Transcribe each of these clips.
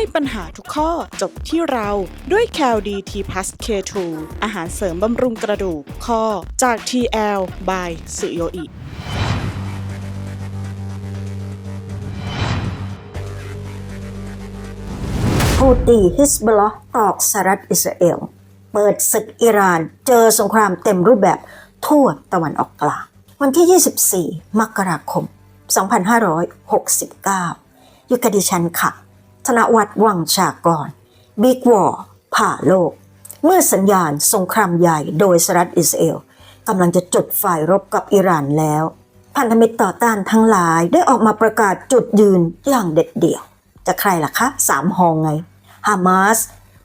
ให้ปัญหาทุกข้อจบที่เราด้วย c a l d t p l u s K2 อาหารเสริมบำรุงกระดูกข้อจาก TL by สุโยอิฮูตีฮิสบอลอตอกสหรัฐอิสราเอล เปิดศึกอิหร่าน เจอสงครามเต็มรูปแบบทั่วตะวันออกกลาง วันที่ 24 มกราคม 2569 อยู่กับดิฉันค่ะ ธนวัฒน์วังชากรบิ๊กวอร์ผ่าโลก เมื่อสัญญาณสงครามใหญ่โดยสหรัฐอิสราเอลกำลังจะจุดฝ่ายรบกับอิหร่านแล้ว พันธมิตรต่อต้านทั้งหลายได้ออกมาประกาศจุดยืนอย่างเด็ดเดี่ยว จะใครล่ะคะสามฮองไงฮามาส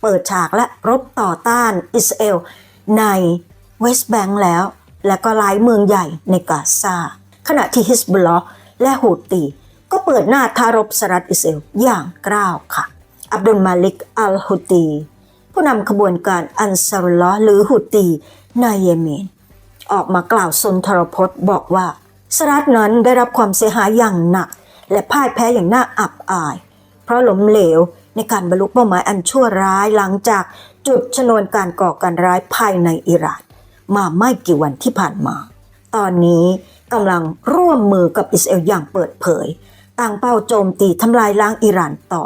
เปิดฉากและรบต่อต้านอิสราเอลในเวสต์แบงก์แล้ว และก็หลายเมืองใหญ่ในกาซาขณะที่ฮิสบุลลอและฮูตี เปิดหน้าทารบสรัฐอิสเอลอย่างกล้าวค่ะ อับดุลมาลิกอัลฮูตี ผู้นำขบวนการอันซารุลลอฮ์หรือฮูตีในเยเมน ออกมากล่าวสุนทรพจน์บอกว่าสรัฐนั้นได้รับความเสียหายอย่างหนัก และพ่ายแพ้อย่างน่าอับอาย เพราะล้มเหลวในการบรรลุเป้าหมายอันชั่วร้ายหลังจากจุดชนวนการก่อการร้ายภายในอิหร่าน มาไม่กี่วันที่ผ่านมา ตอนนี้กำลังร่วมมือกับอิสราเอลอย่างเปิดเผย ตั้งเป้าโจมตีทำลายล้างอิหร่านต่อ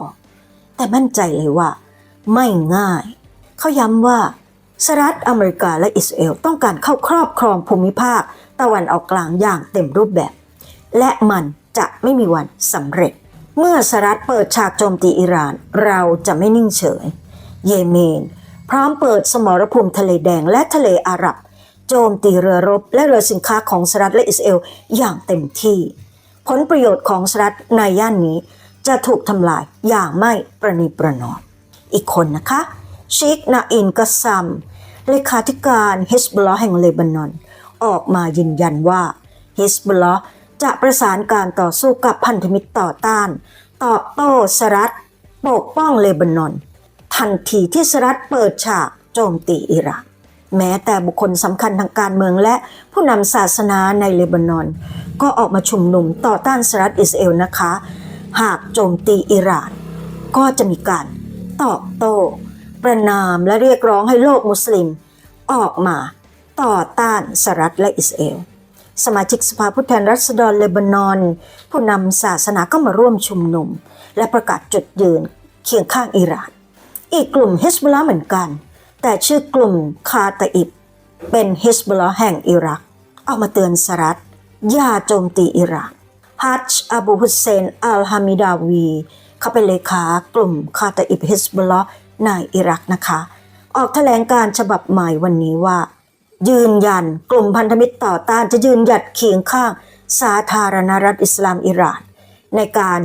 แต่มั่นใจเลยว่า ไม่ง่าย เขาย้ำว่าสหรัฐอเมริกาและอิสราเอลต้องการเข้าครอบครองภูมิภาคตะวันออกกลางอย่างเต็มรูปแบบ และมันจะไม่มีวันสำเร็จ เมื่อสหรัฐเปิดฉากโจมตีอิหร่าน เราจะไม่นิ่งเฉย เยเมน พร้อมเปิดสมรภูมิทะเลแดงและทะเลอาหรับ โจมตีเรือรบและเรือสินค้าของสหรัฐและอิสราเอลอย่างเต็มที่ ผลประโยชน์ของสหรัฐในย่านนี้จะถูกทำลายอย่างไม่ประนีประนอมอีกคนนะคะชิคนาอินกัสซัมเลขาธิการฮิสบลอฮ์แห่งเลบานอน ออกมายืนยันว่าฮิสบลอฮ์จะประสานการต่อสู้กับพันธมิตรต่อต้าน ตอบโต้สหรัฐปกป้องเลบานอน ทันทีที่สหรัฐเปิดฉากโจมตีอิร่าน แม้แต่บุคคลสำคัญทางการเมืองและผู้นำศาสนาในเลบานอน ก็ออกมาชุมนุมต่อต้านสหรัฐอิสราเอลนะคะ หากโจมตีอิหร่าน ก็จะมีการตอบโต้ ประนามและเรียกร้องให้โลกมุสลิม ออกมาต่อต้านสหรัฐและอิสราเอลสมาชิกสภาผู้แทนรัษฎรเลบานอน ผู้นำศาสนาก็มาร่วมชุมนุม และประกาศจุดยืนเคียงข้างอิหร่าน อีกกลุ่มเฮสบุลลาเหมือนกัน แต่ชื่อกลุ่มคาตาอิบเป็นฮิสบุลลาแห่งอิรักออกมาเตือนสหรัฐอย่าโจมตีอิร่านฮัจอบูฮุสเซน อัลฮามิดาวี เขาเป็นเลขากลุ่มคาตาอิบฮิสบุลลาในอิรักนะคะ ออกแถลงการฉบับใหม่วันนี้ว่า ยืนยันกลุ่มพันธมิตรต่อต้านจะยืนหยัดเคียงข้างสาธารณรัฐอิสลามอิหร่าน ในการ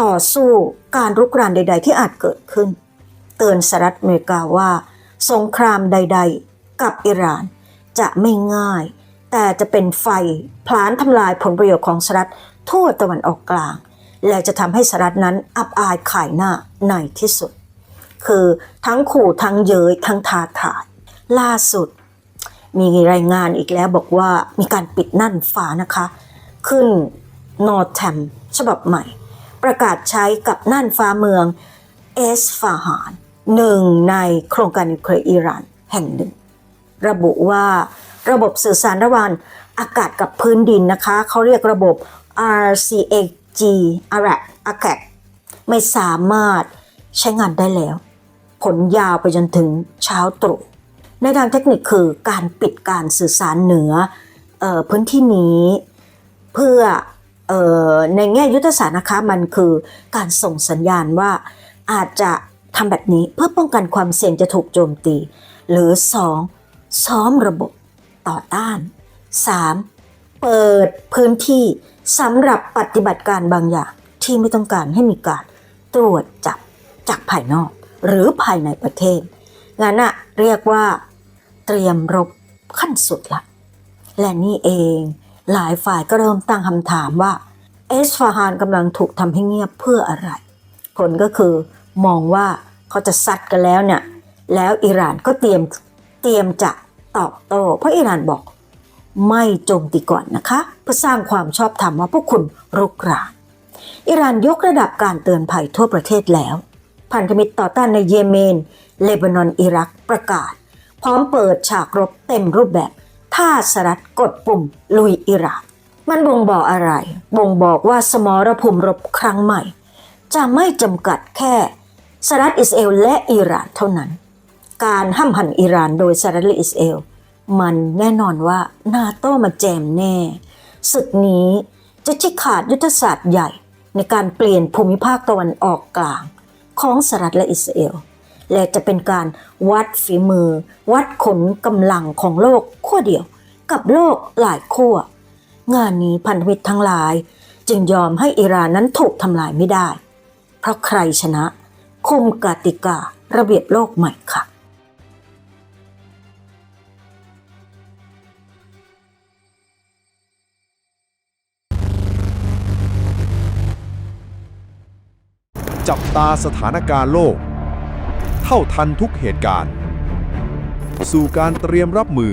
ต่อสู้การรุกรานใด ๆ ที่อาจเกิดขึ้น เตือนสหรัฐอเมริกาว่า สงครามใด ๆ กับอิหร่านจะไม่ง่าย แต่จะเป็นไฟพลานทำลายผลประโยชน์ของสหรัฐทั่วตะวันออกกลาง และจะทำให้สหรัฐนั้นอับอายขายหน้าในที่สุด คือทั้งขู่ทั้งเย้ยทั้งท้าทาย ล่าสุด มีรายงานอีกแล้วบอกว่ามีการปิดนั่นฟ้านะคะ ขึ้นนอร์แทมฉบับใหม่ ประกาศใช้กับน่านฟ้าเมืองเอสฟาฮาน หนึ่งในโครงการนิวเคลียร์อิหร่านแห่งหนึ่ง ระบุว่าระบบสื่อสารระหว่างอากาศกับพื้นดินนะคะเขาเรียกระบบ RCAG a r a c a c a c ไม่สามารถใช้งานได้แล้ว ผลยาวไปจนถึงเช้าตรู่ในทางเทคนิคคือการปิดการสื่อสารเหนือออพื้นที่นี้เพื่อออในแง่ยุทธศาสตร์นะคะมันคือการส่งสัญญาณว่าอาจจะ ทำแบบนี้เพื่อป้องกันความเสี่ยงจะถูกโจมตี หรือ 2. ซ้อมระบบต่อต้าน 3. เปิดพื้นที่สำหรับปฏิบัติการบางอย่างที่ไม่ต้องการให้มีการตรวจจับจากภายนอก หรือภายในประเทศงั้นอะเรียกว่า เตรียมรบขั้นสุดละและนี่เองหลายฝ่ายก็เริ่มตั้งคำถามว่า เอสฟาฮานกำลังถูกทำให้เงียบเพื่ออะไร ผลก็คือมองว่า เขาจะซัดกันแล้วเนี่ยแล้วอิหร่านก็เตรียมเตรียมจะตอบโต้เพราะอิหร่านบอกไม่โจมตีก่อนนะคะ เพื่อสร้างความชอบธรรมว่าพวกคุณรุกรานอิหร่านยกระดับการเตือนภัยทั่วประเทศแล้ว พันธมิตรต่อต้านในเยเมน เลบานอนอิรักประกาศ พร้อมเปิดฉากรบเต็มรูปแบบ ถ้าสหรัฐกดปุ่มลุยอิรัก มันบ่งบอกอะไร บ่งบอกว่าสมรภูมิรบครั้งใหม่ จะไม่จำกัดแค่ สหรัฐอิสราเอลและอิหร่านเท่านั้น การห้ามหันอิหร่านโดยสหรัฐและอิสราเอลมันแน่นอนว่านาโต้มาแจมแน่ศึกนี้จะชี้ขาดยุทธศาสตร์ใหญ่ในการเปลี่ยนภูมิภาคตะวันออกกลาง ของสหรัฐและอิสราเอลและจะเป็นการวัดฝีมือ วัดขนกำลังของโลกขั้วเดียว กับโลกหลายขั้วงานนี้พันธมิตรทั้งหลาย จึงยอมให้อิหร่านนั้นถูกทำลายไม่ได้ เพราะใครชนะ คุมกติการะเบียบโลกใหม่ค่ะจับตาสถานการณ์โลก เท่าทันทุกเหตุการณ์ สู่การเตรียมรับมือ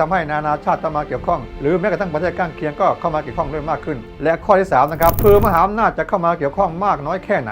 ทำให้นานาชาติต้องมาเกี่ยวข้อง หรือแม้กระทั่งประเทศข้างเคียงก็เข้ามาเกี่ยวข้องด้วยมากขึ้น และข้อที่สามนะครับคือมหาอำนาจจะเข้ามาเกี่ยวข้องมากน้อยแค่ไหน